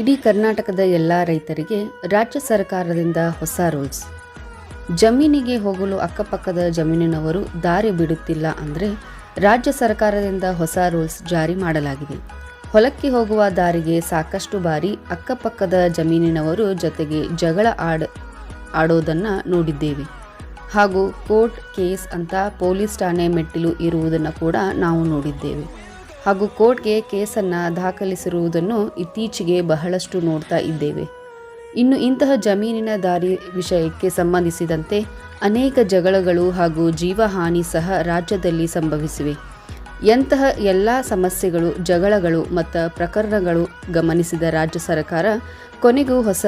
ಇಡೀ ಕರ್ನಾಟಕದ ಎಲ್ಲ ರೈತರಿಗೆ ರಾಜ್ಯ ಸರ್ಕಾರದಿಂದ ಹೊಸ ರೂಲ್ಸ್. ಜಮೀನಿಗೆ ಹೋಗಲು ಅಕ್ಕಪಕ್ಕದ ಜಮೀನಿನವರು ದಾರಿ ಬಿಡುತ್ತಿಲ್ಲ ಅಂದರೆ ರಾಜ್ಯ ಸರ್ಕಾರದಿಂದ ಹೊಸ ರೂಲ್ಸ್ ಜಾರಿ ಮಾಡಲಾಗಿದೆ. ಹೊಲಕ್ಕೆ ಹೋಗುವ ದಾರಿಗೆ ಸಾಕಷ್ಟು ಬಾರಿ ಅಕ್ಕಪಕ್ಕದ ಜಮೀನಿನವರು ಜೊತೆಗೆ ಜಗಳ ಆಡ, ಆಡೋದನ್ನು ನೋಡಿದ್ದೇವೆ. ಹಾಗೂ ಕೋರ್ಟ್ ಕೇಸ್ ಅಂತ ಪೊಲೀಸ್ ಠಾಣೆ ಮೆಟ್ಟಿಲು ಇರುವುದನ್ನು ಕೂಡ ನಾವು ನೋಡಿದ್ದೇವೆ. ಹಾಗೂ ಕೋರ್ಟ್ಗೆ ಕೇಸನ್ನು ದಾಖಲಿಸಿರುವುದನ್ನು ಇತ್ತೀಚೆಗೆ ಬಹಳಷ್ಟು ನೋಡ್ತಾ ಇದ್ದೇವೆ. ಇನ್ನು ಇಂತಹ ಜಮೀನಿನ ದಾರಿ ವಿಷಯಕ್ಕೆ ಸಂಬಂಧಿಸಿದಂತೆ ಅನೇಕ ಜಗಳಗಳು ಹಾಗೂ ಜೀವಹಾನಿ ಸಹ ರಾಜ್ಯದಲ್ಲಿ ಸಂಭವಿಸಿವೆ. ಎಂತಹ ಎಲ್ಲ ಸಮಸ್ಯೆಗಳು, ಜಗಳಗಳು ಮತ್ತು ಪ್ರಕರಣಗಳು ಗಮನಿಸಿದ ರಾಜ್ಯ ಸರ್ಕಾರ ಕೊನೆಗೂ ಹೊಸ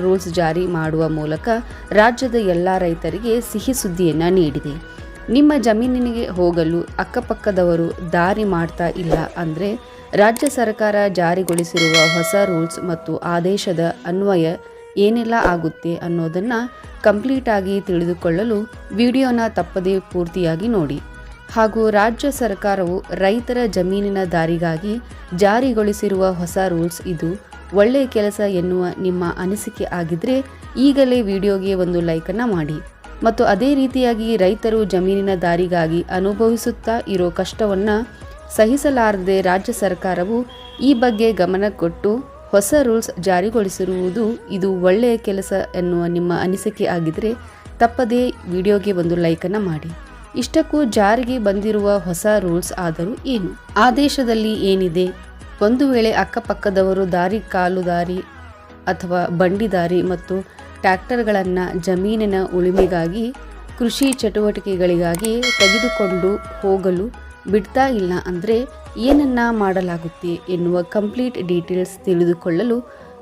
ರೂಲ್ಸ್ ಜಾರಿ ಮಾಡುವ ಮೂಲಕ ರಾಜ್ಯದ ಎಲ್ಲ ರೈತರಿಗೆ ಸಿಹಿ ಸುದ್ದಿಯನ್ನು ನೀಡಿದೆ. ನಿಮ್ಮ ಜಮೀನಿಗೆ ಹೋಗಲು ಅಕ್ಕಪಕ್ಕದವರು ದಾರಿ ಮಾಡ್ತಾ ಇಲ್ಲ ಅಂದರೆ ರಾಜ್ಯ ಸರ್ಕಾರ ಜಾರಿಗೊಳಿಸಿರುವ ಹೊಸ ರೂಲ್ಸ್ ಮತ್ತು ಆದೇಶದ ಅನ್ವಯ ಏನೆಲ್ಲ ಆಗುತ್ತೆ ಅನ್ನೋದನ್ನು ಕಂಪ್ಲೀಟಾಗಿ ತಿಳಿದುಕೊಳ್ಳಲು ವಿಡಿಯೋನ ತಪ್ಪದೇ ಪೂರ್ತಿಯಾಗಿ ನೋಡಿ. ಹಾಗೂ ರಾಜ್ಯ ಸರ್ಕಾರವು ರೈತರ ಜಮೀನಿನ ದಾರಿಗಾಗಿ ಜಾರಿಗೊಳಿಸಿರುವ ಹೊಸ ರೂಲ್ಸ್ ಇದು ಒಳ್ಳೆಯ ಕೆಲಸ ಎನ್ನುವ ನಿಮ್ಮ ಅನಿಸಿಕೆ ಆಗಿದ್ರೆ ಈಗಲೇ ವಿಡಿಯೋಗೆ ಒಂದು ಲೈಕನ್ನು ಮಾಡಿ. ಮತ್ತು ಅದೇ ರೀತಿಯಾಗಿ ರೈತರು ಜಮೀನಿನ ದಾರಿಗಾಗಿ ಅನುಭವಿಸುತ್ತಾ ಇರೋ ಕಷ್ಟವನ್ನು ಸಹಿಸಲಾರದೆ ರಾಜ್ಯ ಸರ್ಕಾರವು ಈ ಬಗ್ಗೆ ಗಮನ ಕೊಟ್ಟು ಹೊಸ ರೂಲ್ಸ್ ಜಾರಿಗೊಳಿಸಿರುವುದು ಇದು ಒಳ್ಳೆಯ ಕೆಲಸ ಎನ್ನುವ ನಿಮ್ಮ ಅನಿಸಿಕೆ ಆಗಿದ್ದರೆ ತಪ್ಪದೇ ವಿಡಿಯೋಗೆ ಒಂದು ಲೈಕನ್ನು ಮಾಡಿ. ಇಷ್ಟಕ್ಕೂ ಜಾರಿಗೆ ಬಂದಿರುವ ಹೊಸ ರೂಲ್ಸ್ ಆದರೂ ಏನು? ಆದೇಶದಲ್ಲಿ ಏನಿದೆ? ಒಂದು ವೇಳೆ ಅಕ್ಕಪಕ್ಕದವರು ದಾರಿ ಕಾಲು ದಾರಿ ಅಥವಾ ಬಂಡಿ ದಾರಿ ಮತ್ತು ಟ್ರ್ಯಾಕ್ಟರ್ಗಳನ್ನು ಜಮೀನಿನ ಉಳುಮೆಗಾಗಿ, ಕೃಷಿ ಚಟುವಟಿಕೆಗಳಿಗಾಗಿ ತೆಗೆದುಕೊಂಡು ಹೋಗಲು ಬಿಡ್ತಾ ಇಲ್ಲ ಅಂದರೆ ಏನನ್ನ ಮಾಡಲಾಗುತ್ತೆ ಎನ್ನುವ ಕಂಪ್ಲೀಟ್ ಡೀಟೇಲ್ಸ್ ತಿಳಿದುಕೊಳ್ಳಲು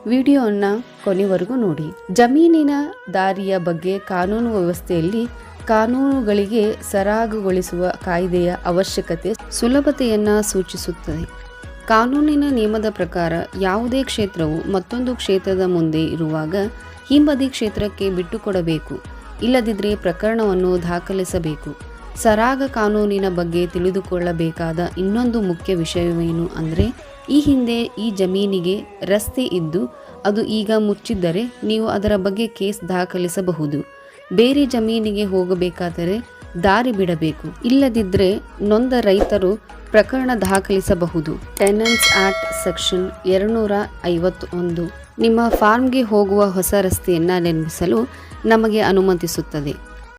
ವಿಡಿಯೋವನ್ನು ಕೊನೆವರೆಗೂ ನೋಡಿ. ಜಮೀನಿನ ದಾರಿಯ ಬಗ್ಗೆ ಕಾನೂನು ವ್ಯವಸ್ಥೆಯಲ್ಲಿ ಕಾನೂನುಗಳಿಗೆ ಸರಾಗುಗೊಳಿಸುವ ಕಾಯ್ದೆಯ ಅವಶ್ಯಕತೆ ಸುಲಭತೆಯನ್ನು ಸೂಚಿಸುತ್ತದೆ. ಕಾನೂನಿನ ನಿಯಮದ ಪ್ರಕಾರ ಯಾವುದೇ ಕ್ಷೇತ್ರವು ಮತ್ತೊಂದು ಕ್ಷೇತ್ರದ ಮುಂದೆ ಇರುವಾಗ ಹಿಂಬದಿ ಕ್ಷೇತ್ರಕ್ಕೆ ಬಿಟ್ಟುಕೊಡಬೇಕು ಇಲ್ಲದಿದ್ದರೆ ಪ್ರಕರಣವನ್ನು ದಾಖಲಿಸಬೇಕು. ಸರಾಗ ಕಾನೂನಿನ ಬಗ್ಗೆ ತಿಳಿದುಕೊಳ್ಳಬೇಕಾದ ಇನ್ನೊಂದು ಮುಖ್ಯ ವಿಷಯವೇನು ಅಂದರೆ, ಈ ಹಿಂದೆ ಈ ಜಮೀನಿಗೆ ರಸ್ತೆ ಇದ್ದು ಅದು ಈಗ ಮುಚ್ಚಿದ್ದರೆ ನೀವು ಅದರ ಬಗ್ಗೆ ಕೇಸ್ ದಾಖಲಿಸಬಹುದು. ಬೇರೆ ಜಮೀನಿಗೆ ಹೋಗಬೇಕಾದರೆ ದಾರಿ ಬಿಡಬೇಕು. ಇಲ್ಲದಿದ್ದರೆ ನೊಂದ ರೈತರು ಪ್ರಕರಣ ದಾಖಲಿಸಬಹುದು. ಟೆನೆನ್ಸ್ ಆಕ್ಟ್ ಸೆಕ್ಷನ್ ಎರಡುನೂರ ಐವತ್ತೊಂದು ನಿಮ್ಮ ಫಾರ್ಮ್ಗೆ ಹೋಗುವ ಹೊಸ ರಸ್ತೆಯನ್ನು ನಿರ್ಮಿಸಲು ನಮಗೆ ಅನುಮತಿಸುತ್ತದೆ.